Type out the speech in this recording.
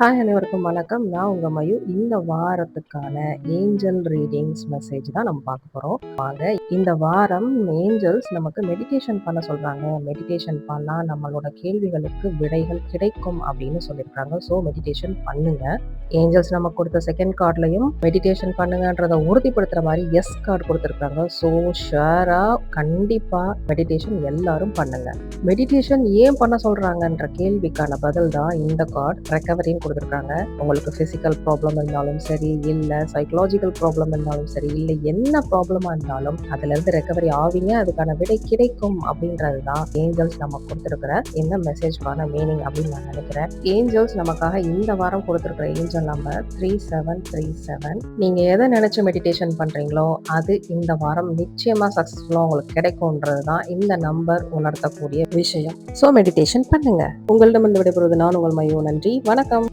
Hi அனைவருக்கும் வணக்கம். நான் உங்க மயு இந்த வாரத்துக்கான ஏஞ்சல் ரீடிங்ஸ் மெசேஜ் தான் நம்ம பார்க்க போறோம். வாங்க இந்த வாரம் ஏஞ்சல்ஸ் நமக்கு மெடிடேஷன் பண்ண சொல்றாங்க. மெடிடேஷன் பண்ணா நம்மளோட கேள்விகளுக்கு விடைகள் கிடைக்கும் அப்படின்னு சொல்லியிருக்காங்க. ஸோ மெடிடேஷன் பண்ணுங்க. ஏஞ்சல்ஸ் நமக்கு கொடுத்த செகண்ட் கார்ட்லையும் மெடிடேஷன் பண்ணுங்கன்றத உறுதிப்படுத்துற மாதிரி எஸ் கார்டு கொடுத்துருக்காங்க. ஸோ ஷேராக கண்டிப்பா மெடிடேஷன் எல்லாரும் பண்ணுங்க. மெடிடேஷன் ஏன் பண்ண சொல்றாங்கன்ற கேள்விக்கான பதில் தான் இந்த கார்டு ரெக்கவரிங் கொடுத்துருக்காங்க. உங்களுக்கு ஃபிசிக்கல் ப்ராப்ளம் இருந்தாலும் சரி இல்லை சைக்கலாஜிக்கல் ப்ராப்ளம் இருந்தாலும் சரி இல்லை என்ன ப்ராப்ளமாக இருந்தாலும் அதுலேருந்து ரெக்கவரி ஆவீங்க அதுக்கான விடை கிடைக்கும் அப்படின்றது தான் ஏஞ்சல்ஸ் நம்ம கொடுத்துருக்குற இந்த மெசேஜ்க்கான மீனிங் அப்படின்னு நான் நினைக்கிறேன். ஏஞ்சல்ஸ் நமக்காக இந்த வாரம் கொடுத்துருக்குற angel number three seven three seven நீங்கள் எதை நினச்சி மெடிடேஷன் பண்ணுறீங்களோ அது இந்த வாரம் நிச்சயமாக சக்ஸஸ்ஃபுல்லாக உங்களுக்கு கிடைக்கும்ன்றது தான் இந்த நம்பர் உணர்த்தக்கூடிய விஷயம். ஸோ மெடிடேஷன் பண்ணுங்க. உங்களிடமிருந்து விடைபெறுவது நான் உங்கள் மையோ. நன்றி. வணக்கம்.